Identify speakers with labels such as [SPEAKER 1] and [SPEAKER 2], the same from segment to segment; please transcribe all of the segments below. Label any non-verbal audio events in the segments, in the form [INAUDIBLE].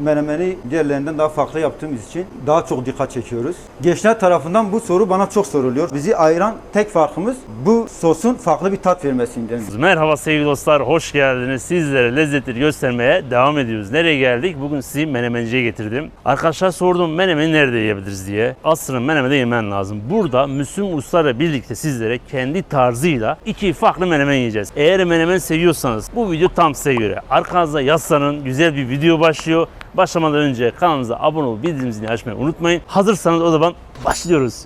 [SPEAKER 1] menemeni diğerlerinden daha farklı yaptığımız için daha çok dikkat çekiyoruz. Gençler tarafından bu soru bana çok soruluyor. Bizi ayıran tek farkımız bu sosun farklı bir tat vermesinden.
[SPEAKER 2] Merhaba sevgili dostlar, hoş geldiniz. Sizlere lezzetleri göstermeye devam ediyoruz. Nereye geldik? Bugün sizi Menemenci'ye getirdim. Arkadaşlar sordum menemeni nerede yiyebiliriz diye. Aslında menemede yemen lazım. Burada Müslüm Usta'yla birlikte sizlere kendi tarzıyla iki farklı menemen yiyeceğiz. Eğer menemen seviyorsanız bu video tam size göre. Arkanızda yazsanın güzel bir video başlıyor. Başlamadan önce kanalımıza abone olup bildirim zilini açmayı unutmayın. Hazırsanız o zaman başlıyoruz.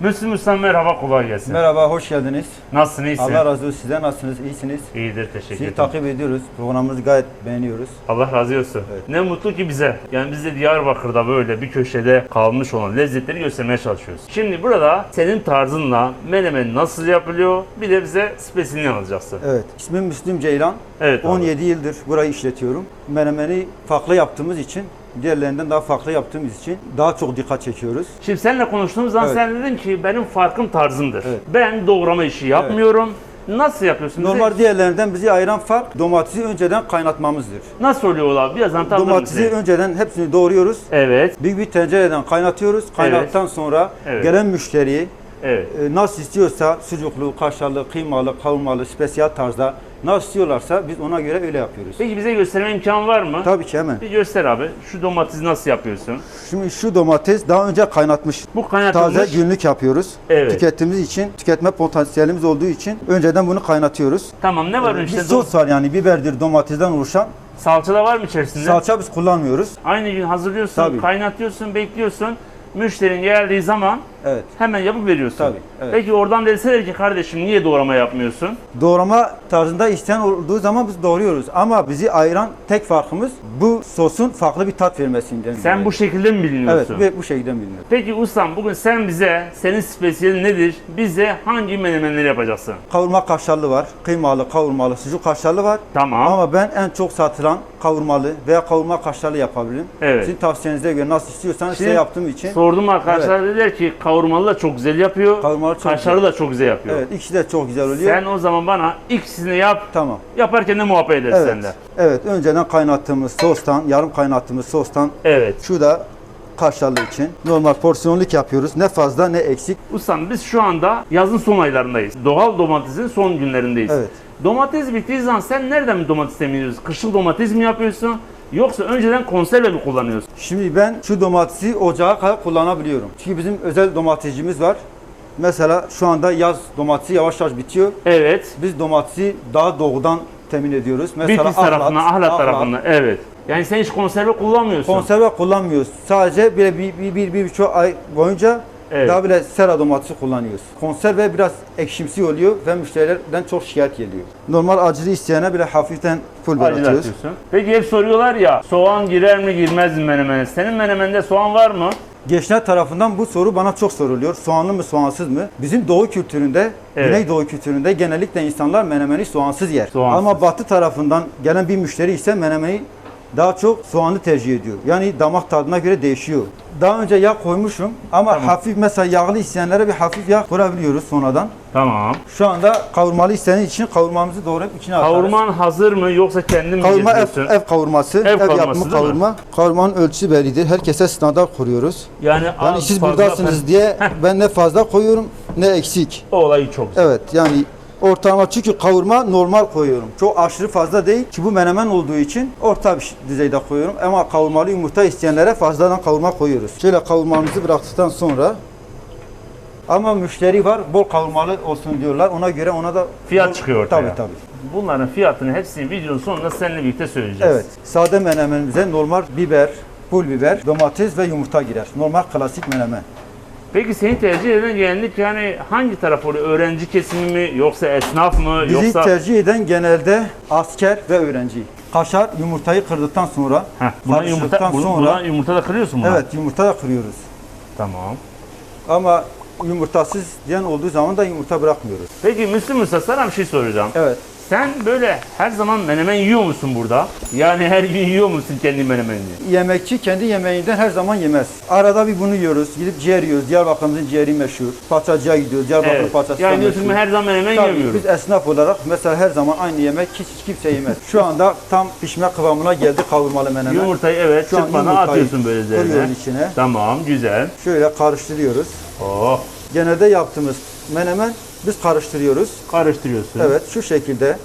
[SPEAKER 2] Müslüm Usta merhaba kolay gelsin.
[SPEAKER 1] Merhaba, hoş geldiniz.
[SPEAKER 2] Nasılsın iyisin?
[SPEAKER 1] Allah razı olsun. Sizler nasılsınız? İyisiniz.
[SPEAKER 2] İyidir teşekkür
[SPEAKER 1] Sizi
[SPEAKER 2] ederim.
[SPEAKER 1] takip ediyoruz. Programımızı gayet beğeniyoruz.
[SPEAKER 2] Allah razı olsun.
[SPEAKER 1] Evet.
[SPEAKER 2] Ne mutlu ki bize. Yani biz de Diyarbakır'da böyle bir köşede kalmış olan lezzetleri göstermeye çalışıyoruz. Şimdi burada senin tarzınla menemen nasıl yapılıyor bir de bize spesiyelini anlatacaksın.
[SPEAKER 1] Evet. İsmim Müslüm Ceylan.
[SPEAKER 2] Evet abi.
[SPEAKER 1] 17 yıldır burayı işletiyorum. Menemeni farklı yaptığımız için, diğerlerinden daha farklı yaptığımız için daha çok dikkat çekiyoruz.
[SPEAKER 2] Şimdi seninle konuştuğumuz zaman
[SPEAKER 1] Evet.
[SPEAKER 2] sen dedin ki benim farkım tarzımdır.
[SPEAKER 1] Evet.
[SPEAKER 2] Ben doğrama işi yapmıyorum. Nasıl yapıyorsun? Bize
[SPEAKER 1] Normal diğerlerinden bizi ayıran fark domatesi önceden kaynatmamızdır.
[SPEAKER 2] Nasıl oluyor abi? Biraz anlatabilir
[SPEAKER 1] Domatesi
[SPEAKER 2] misin?
[SPEAKER 1] önceden hepsini doğruyoruz.
[SPEAKER 2] Evet,
[SPEAKER 1] Büyük bir tencereden kaynatıyoruz. Kaynattıktan sonra
[SPEAKER 2] Evet.
[SPEAKER 1] gelen müşteriyi
[SPEAKER 2] evet.
[SPEAKER 1] e, nasıl istiyorsa sucuklu, kaşarlı, kıymalı, kavurmalı, spesiyel tarzda nasıl istiyorlarsa biz ona göre öyle yapıyoruz.
[SPEAKER 2] Peki bize gösterme imkanı var mı?
[SPEAKER 1] Tabii ki hemen.
[SPEAKER 2] Bir göster abi. Şu domatesi nasıl yapıyorsun?
[SPEAKER 1] Şimdi şu domates daha önce kaynatmış.
[SPEAKER 2] Bu kaynatılmış.
[SPEAKER 1] Taze günlük yapıyoruz.
[SPEAKER 2] Evet.
[SPEAKER 1] Tükettiğimiz için, tüketme potansiyelimiz olduğu için önceden bunu kaynatıyoruz.
[SPEAKER 2] Tamam ne var
[SPEAKER 1] bir
[SPEAKER 2] işte?
[SPEAKER 1] sos var yani biberdir, domatesden oluşan.
[SPEAKER 2] Salça da var mı içerisinde?
[SPEAKER 1] Salça biz kullanmıyoruz.
[SPEAKER 2] Aynı gün hazırlıyorsun,
[SPEAKER 1] Tabii.
[SPEAKER 2] kaynatıyorsun, bekliyorsun. Müşterin geldiği zaman
[SPEAKER 1] Evet.
[SPEAKER 2] hemen yapıp veriyorsun.
[SPEAKER 1] Tabii, evet.
[SPEAKER 2] Peki oradan deseler ki kardeşim niye doğrama yapmıyorsun?
[SPEAKER 1] Doğrama tarzında isteyen olduğu zaman biz doğruyoruz. Ama bizi ayıran tek farkımız bu sosun farklı bir tat vermesinden.
[SPEAKER 2] Sen
[SPEAKER 1] dolayı.
[SPEAKER 2] bu şekilde mi
[SPEAKER 1] Evet,
[SPEAKER 2] biliniyorsun?
[SPEAKER 1] ve bu şekilde biliniyor.
[SPEAKER 2] Peki ustam bugün sen bize, senin spesiyelin nedir? Bize hangi menemenleri yapacaksın?
[SPEAKER 1] Kavurma kaşarlı var, kıymalı, kavurmalı, sucuk kaşarlı var.
[SPEAKER 2] Tamam.
[SPEAKER 1] Ama ben en çok satılan kavurmalı veya kavurma kaşarlı yapabilirim.
[SPEAKER 2] Evet.
[SPEAKER 1] Sizin tavsiyenize göre nasıl istiyorsanız size yaptığım için.
[SPEAKER 2] Sordum arkadaşlar dediler ki kavurmalı da çok güzel yapıyor,
[SPEAKER 1] Kavurmalı çok
[SPEAKER 2] kaşarlı
[SPEAKER 1] güzel.
[SPEAKER 2] da çok güzel yapıyor.
[SPEAKER 1] Evet, ikisi de çok güzel oluyor.
[SPEAKER 2] Sen o zaman bana ikisini yap,
[SPEAKER 1] Tamam.
[SPEAKER 2] yaparken de muhabbet ederiz
[SPEAKER 1] Evet.
[SPEAKER 2] seninle.
[SPEAKER 1] Evet, önceden kaynattığımız sostan, yarım kaynattığımız sostan
[SPEAKER 2] Evet.
[SPEAKER 1] şu da kaşarlı için. Normal porsiyonluk yapıyoruz. Ne fazla ne eksik.
[SPEAKER 2] Ustam biz şu anda yazın son aylarındayız. Doğal domatesin son günlerindeyiz.
[SPEAKER 1] Evet.
[SPEAKER 2] Domates bittiği zaman sen nereden domates temin ediyorsun? Kışlık domates mi yapıyorsun? Yoksa önceden konserve mi kullanıyorsun?
[SPEAKER 1] Şimdi ben şu domatesi ocağa kadar kullanabiliyorum. Çünkü bizim özel domatescimiz var. Mesela şu anda yaz domatesi yavaş yavaş bitiyor.
[SPEAKER 2] Evet.
[SPEAKER 1] Biz domatesi daha doğudan temin ediyoruz. Mesela
[SPEAKER 2] Bitlis tarafından, ahlat
[SPEAKER 1] ahlat.
[SPEAKER 2] tarafından. Evet. Yani sen hiç konserve kullanmıyorsun.
[SPEAKER 1] Konserve kullanmıyoruz. Sadece bir, bir, bir, bir, bir buçuk ay boyunca
[SPEAKER 2] Evet.
[SPEAKER 1] daha bile sera domatesi kullanıyoruz. Konserve biraz ekşimsi oluyor ve müşterilerden çok şikayet geliyor. Normal acılı isteyene bile hafiften pul
[SPEAKER 2] Acılı
[SPEAKER 1] atıyoruz.
[SPEAKER 2] atıyorsun. Peki hep soruyorlar ya soğan girer mi girmez mi menemene? Senin menemende soğan var mı?
[SPEAKER 1] Gençler tarafından bu soru bana çok soruluyor. Soğanlı mı soğansız mı? Bizim doğu kültüründe,
[SPEAKER 2] Evet.
[SPEAKER 1] Güneydoğu kültüründe genellikle insanlar menemeni soğansız yer.
[SPEAKER 2] Soğansız.
[SPEAKER 1] Ama batı tarafından gelen bir müşteri ise menemeni daha çok soğanlı tercih ediyor. Yani damak tadına göre değişiyor. Daha önce yağ koymuşum ama hafif mesela yağlı isteyenlere bir hafif yağ koyabiliyoruz sonradan.
[SPEAKER 2] Tamam.
[SPEAKER 1] Şu anda kavurmalı isteyen için kavurmamızı doğrayıp içine atarız.
[SPEAKER 2] Kavurman hazır mı yoksa kendin mi
[SPEAKER 1] Kavurma ev,
[SPEAKER 2] getiriyorsun?
[SPEAKER 1] ev kavurması, ev,
[SPEAKER 2] kavurması
[SPEAKER 1] yapımı
[SPEAKER 2] değil mi?
[SPEAKER 1] kavurma. Kavurmanın ölçüsü bellidir. Herkese standart kuruyoruz.
[SPEAKER 2] Yani,
[SPEAKER 1] Yani
[SPEAKER 2] az,
[SPEAKER 1] siz
[SPEAKER 2] fazla
[SPEAKER 1] buradasınız diye [LAUGHS] ben ne fazla koyuyorum ne eksik.
[SPEAKER 2] O olayı çok güzel.
[SPEAKER 1] Evet yani ortalama çünkü kavurma normal koyuyorum. Çok aşırı fazla değil ki bu menemen olduğu için orta bir düzeyde koyuyorum. Ama kavurmalı yumurta isteyenlere fazladan kavurma koyuyoruz. Şöyle kavurmamızı bıraktıktan sonra ama müşteri var bol kavurmalı olsun diyorlar. Ona göre ona da
[SPEAKER 2] Fiyat çıkıyor ortaya.
[SPEAKER 1] Tabii tabii.
[SPEAKER 2] Bunların fiyatını hepsini videonun sonunda seninle birlikte söyleyeceğiz.
[SPEAKER 1] Evet. Sade menemenimize normal biber, pul biber, domates ve yumurta girer. Normal klasik menemen.
[SPEAKER 2] Peki seni tercih eden genellikle yani hangi taraf oluyor? Öğrenci kesimi mi yoksa esnaf mı
[SPEAKER 1] Bizi
[SPEAKER 2] yoksa
[SPEAKER 1] tercih eden genelde asker ve öğrenci. Kaşar yumurtayı kırdıktan sonra,
[SPEAKER 2] Heh, buna yumurta
[SPEAKER 1] sonra
[SPEAKER 2] buna yumurta da kırıyorsun buna.
[SPEAKER 1] evet yumurta da kırıyoruz.
[SPEAKER 2] Tamam.
[SPEAKER 1] Ama yumurtasız diyen olduğu zaman da yumurta bırakmıyoruz.
[SPEAKER 2] Peki Müslüm Usta sana bir şey soracağım.
[SPEAKER 1] Evet.
[SPEAKER 2] Sen böyle her zaman menemen yiyor musun burada? Yani her gün yiyor musun kendi menemenini?
[SPEAKER 1] Yemekçi kendi yemeğinden her zaman yemez. Arada bir bunu yiyoruz. Gidip ciğer yiyoruz. Diyarbakır'ımızın ciğeri meşhur. Paçacıya gidiyoruz. Diyarbakır
[SPEAKER 2] Evet.
[SPEAKER 1] paçası
[SPEAKER 2] Yani diyorsun
[SPEAKER 1] meşhur.
[SPEAKER 2] ben her zaman menemen
[SPEAKER 1] Tabii
[SPEAKER 2] yemiyorum.
[SPEAKER 1] biz esnaf olarak mesela her zaman aynı yemek hiç, hiç kimse yemez. Şu anda tam pişme kıvamına geldi kavurmalı menemen.
[SPEAKER 2] Yumurtayı evet
[SPEAKER 1] Şu yumurtayı
[SPEAKER 2] atıyorsun böyle üzerine.
[SPEAKER 1] içine.
[SPEAKER 2] Tamam güzel.
[SPEAKER 1] Şöyle karıştırıyoruz.
[SPEAKER 2] Oh
[SPEAKER 1] Genelde yaptığımız menemen biz karıştırıyoruz.
[SPEAKER 2] karıştırıyorsun.
[SPEAKER 1] Evet şu şekilde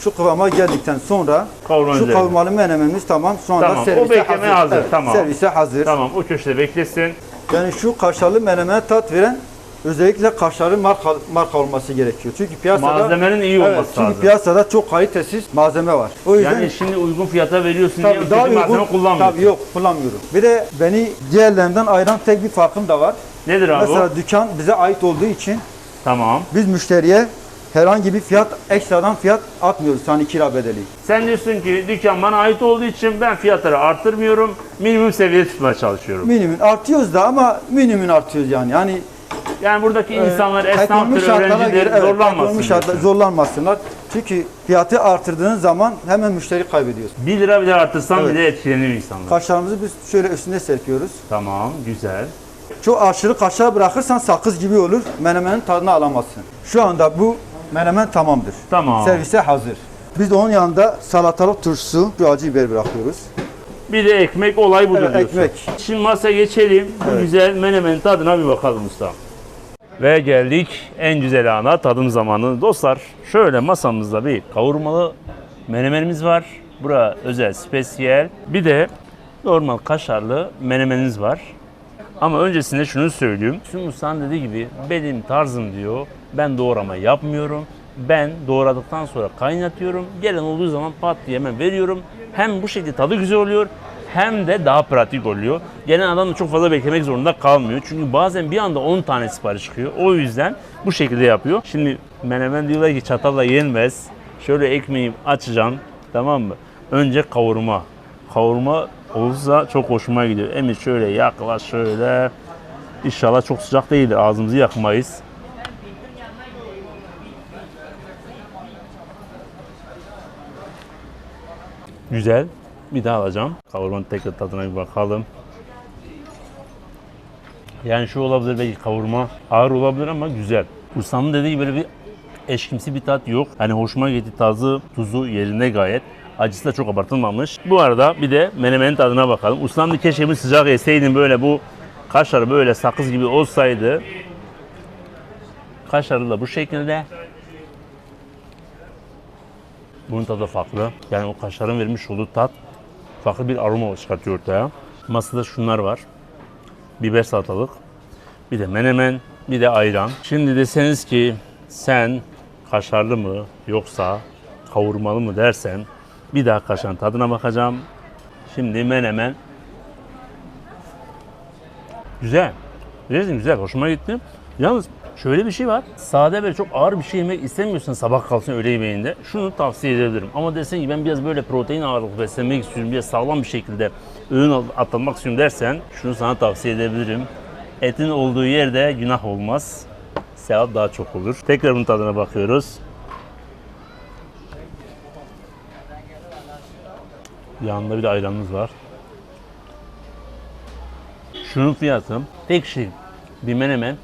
[SPEAKER 1] şu kıvama geldikten sonra
[SPEAKER 2] Kavurma
[SPEAKER 1] şu
[SPEAKER 2] üzerine.
[SPEAKER 1] kavurmalı menemenimiz tamam. Şu anda
[SPEAKER 2] Tamam, o
[SPEAKER 1] servise
[SPEAKER 2] beklemeye hazır,
[SPEAKER 1] Evet,
[SPEAKER 2] tamam.
[SPEAKER 1] Servise hazır.
[SPEAKER 2] Tamam o köşede beklesin.
[SPEAKER 1] Yani şu kaşarlı menemene tat veren özellikle kaşarlı marka, marka olması gerekiyor. Çünkü piyasada
[SPEAKER 2] Malzemenin iyi
[SPEAKER 1] Evet,
[SPEAKER 2] olması
[SPEAKER 1] çünkü
[SPEAKER 2] lazım.
[SPEAKER 1] piyasada çok kalitesiz malzeme var. O yüzden
[SPEAKER 2] Yani şimdi uygun fiyata veriyorsun diye
[SPEAKER 1] tabii
[SPEAKER 2] kötü
[SPEAKER 1] daha
[SPEAKER 2] malzeme
[SPEAKER 1] uygun
[SPEAKER 2] kullanmıyorsun.
[SPEAKER 1] Tabii yok kullanmıyorum. Bir de beni diğerlerinden ayıran tek bir farkım da var.
[SPEAKER 2] Nedir abi o?
[SPEAKER 1] Mesela dükkan bize ait olduğu için
[SPEAKER 2] Tamam.
[SPEAKER 1] biz müşteriye herhangi bir fiyat ekstradan fiyat atmıyoruz hani kira bedeli.
[SPEAKER 2] Sen diyorsun ki dükkan bana ait olduğu için ben fiyatları arttırmıyorum. Minimum seviyede tutmaya çalışıyorum.
[SPEAKER 1] Minimum artıyoruz da ama minimum artıyoruz yani. Yani
[SPEAKER 2] Yani buradaki insanlar
[SPEAKER 1] Ee, ekonomik
[SPEAKER 2] esnaftır, öğrencidir,
[SPEAKER 1] evet,
[SPEAKER 2] zorlanmasın.
[SPEAKER 1] şartlar- zorlanmasınlar. Çünkü fiyatı artırdığın zaman hemen müşteri kaybediyorsun.
[SPEAKER 2] 1 lira bile artırsan
[SPEAKER 1] Evet.
[SPEAKER 2] bile etkileniyor insanlar.
[SPEAKER 1] Kaşarımızı biz şöyle üstüne serpiyoruz.
[SPEAKER 2] Tamam, güzel.
[SPEAKER 1] Çok aşırı kaşar bırakırsan sakız gibi olur. Menemenin tadını alamazsın. Şu anda bu menemen tamamdır.
[SPEAKER 2] Tamam.
[SPEAKER 1] Servise hazır. Biz de onun yanında salatalık turşusu, şu acı biber bırakıyoruz.
[SPEAKER 2] Bir de ekmek olay budur
[SPEAKER 1] Evet,
[SPEAKER 2] diyorsun.
[SPEAKER 1] ekmek.
[SPEAKER 2] Şimdi masaya geçelim. Bu
[SPEAKER 1] Evet.
[SPEAKER 2] güzel menemenin tadına bir bakalım usta. Ve geldik en güzel ana tadım zamanı. Dostlar şöyle masamızda bir kavurmalı menemenimiz var. Bura özel spesiyel. Bir de normal kaşarlı menemenimiz var. Ama öncesinde şunu söyleyeyim. Müslüm Usta'nın dediği gibi benim tarzım diyor. Ben doğrama yapmıyorum. Ben doğradıktan sonra kaynatıyorum. Gelen olduğu zaman pat diye hemen veriyorum. Hem bu şekilde tadı güzel oluyor hem de daha pratik oluyor. Gelen adam da çok fazla beklemek zorunda kalmıyor. Çünkü bazen bir anda 10 tane sipariş çıkıyor. O yüzden bu şekilde yapıyor. Şimdi menemen diyorlar ki çatalla yenmez. Şöyle ekmeği açacağım. Tamam mı? Önce kavurma. Kavurma olursa çok hoşuma gidiyor. Emir şöyle yaklaş şöyle. İnşallah çok sıcak değildir. Ağzımızı yakmayız. Güzel. Bir daha alacağım. Kavurmanın tekrar tadına bir bakalım. Yani şu olabilir belki kavurma ağır olabilir ama güzel. Ustamın dediği gibi böyle bir eşkimsi bir tat yok. Hani hoşuma gitti tadı, tuzu yerinde gayet. Acısı da çok abartılmamış. Bu arada bir de menemenin tadına bakalım. Ustam da keşke bir sıcak yeseydin böyle bu kaşarı böyle sakız gibi olsaydı. Kaşarı da bu şekilde. Bunun tadı farklı. Yani o kaşarın vermiş olduğu tat farklı bir aroma çıkartıyor ortaya. Masada şunlar var. Biber salatalık, bir de menemen, bir de ayran. Şimdi deseniz ki sen kaşarlı mı yoksa kavurmalı mı dersen bir daha kaşarın tadına bakacağım. Şimdi menemen güzel. Güzel, güzel. Hoşuma gitti. Yalnız şöyle bir şey var. Sade böyle çok ağır bir şey yemek istemiyorsan sabah kalsın öğle yemeğinde şunu tavsiye edebilirim. Ama desen ki ben biraz böyle protein ağırlıklı beslenmek istiyorum. Biraz sağlam bir şekilde öğün atlamak istiyorum dersen şunu sana tavsiye edebilirim. Etin olduğu yerde günah olmaz. Sevap daha çok olur. Tekrar bunun tadına bakıyoruz. Yanında bir de ayranımız var. Şunun fiyatı tek şey bir menemen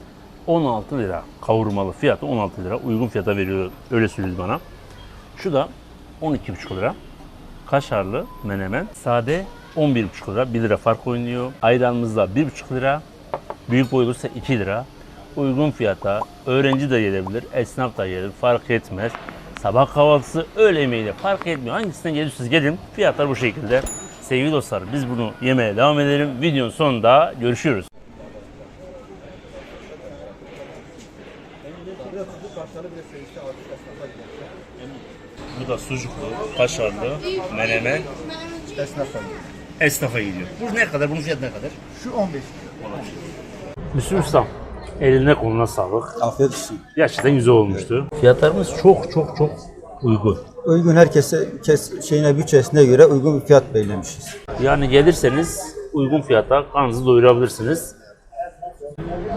[SPEAKER 2] 16 lira. Kavurmalı fiyatı 16 lira. Uygun fiyata veriyor öyle söyledi bana. Şu da 12,5 lira. Kaşarlı menemen sade 11,5 lira. 1 lira fark oynuyor. Ayranımız da 1,5 lira. Büyük boy olursa 2 lira. Uygun fiyata öğrenci de gelebilir, esnaf da gelir fark etmez. Sabah kahvaltısı, öğle yemeği de fark etmiyor. Hangisinden gelirsiniz gelin. Fiyatlar bu şekilde. Sevgili dostlar biz bunu yemeye devam edelim. Videonun sonunda görüşürüz. Bu da sucuklu, kaşarlı, menemen
[SPEAKER 1] Esnafa.
[SPEAKER 2] esnafa gidiyor. Bu ne kadar? Bunun fiyatı ne kadar?
[SPEAKER 1] Şu 15.
[SPEAKER 2] Müslüm Ustam, eline koluna sağlık.
[SPEAKER 1] Afiyet olsun.
[SPEAKER 2] Gerçekten güzel olmuştu. Fiyatlarımız çok çok çok uygun.
[SPEAKER 1] Uygun herkese kes, şeyine bütçesine göre uygun bir fiyat belirlemişiz.
[SPEAKER 2] Yani gelirseniz uygun fiyata karnınızı doyurabilirsiniz.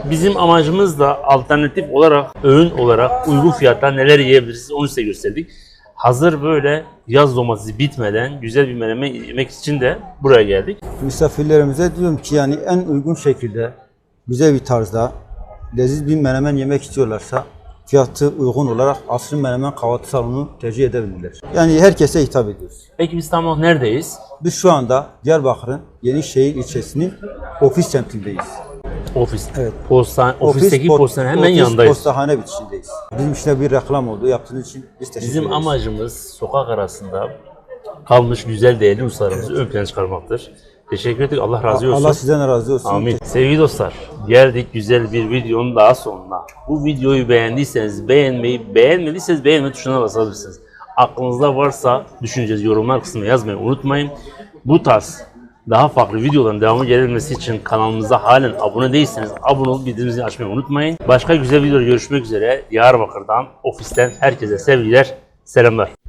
[SPEAKER 2] Bizim amacımız da alternatif olarak, öğün olarak uygun fiyata neler yiyebilirsiniz onu size gösterdik. Hazır böyle yaz domatesi bitmeden güzel bir menemen yemek için de buraya geldik.
[SPEAKER 1] Misafirlerimize diyorum ki yani en uygun şekilde güzel bir tarzda leziz bir menemen yemek istiyorlarsa fiyatı uygun olarak Asrın Menemen Kahvaltı Salonu tercih edebilirler. Yani herkese hitap ediyoruz.
[SPEAKER 2] Peki biz tam olarak neredeyiz?
[SPEAKER 1] Biz şu anda Diyarbakır'ın Yenişehir ilçesinin ofis semtindeyiz.
[SPEAKER 2] Ofis.
[SPEAKER 1] Evet.
[SPEAKER 2] Postan, ofisteki
[SPEAKER 1] po-
[SPEAKER 2] postanın hemen
[SPEAKER 1] ofis
[SPEAKER 2] yanındayız.
[SPEAKER 1] postahane bitişindeyiz. Bizim işte bir reklam oldu. Yaptığınız için biz teşekkür
[SPEAKER 2] Bizim
[SPEAKER 1] ederiz.
[SPEAKER 2] amacımız sokak arasında kalmış güzel değerli ustalarımızı ön plana çıkarmaktır. Teşekkür ederim. Allah razı olsun.
[SPEAKER 1] Allah sizden razı olsun.
[SPEAKER 2] Amin. Sevgili dostlar, geldik güzel bir videonun daha sonuna. Bu videoyu beğendiyseniz beğenmeyi, beğenmediyseniz beğenme tuşuna basabilirsiniz. Aklınızda varsa düşüneceğiz yorumlar kısmına yazmayı unutmayın. Bu tarz daha farklı videoların devamı gelmesi için kanalımıza halen abone değilseniz abone olup bildirimleri açmayı unutmayın. Başka güzel videoda görüşmek üzere. Diyarbakır'dan, ofisten herkese sevgiler, selamlar.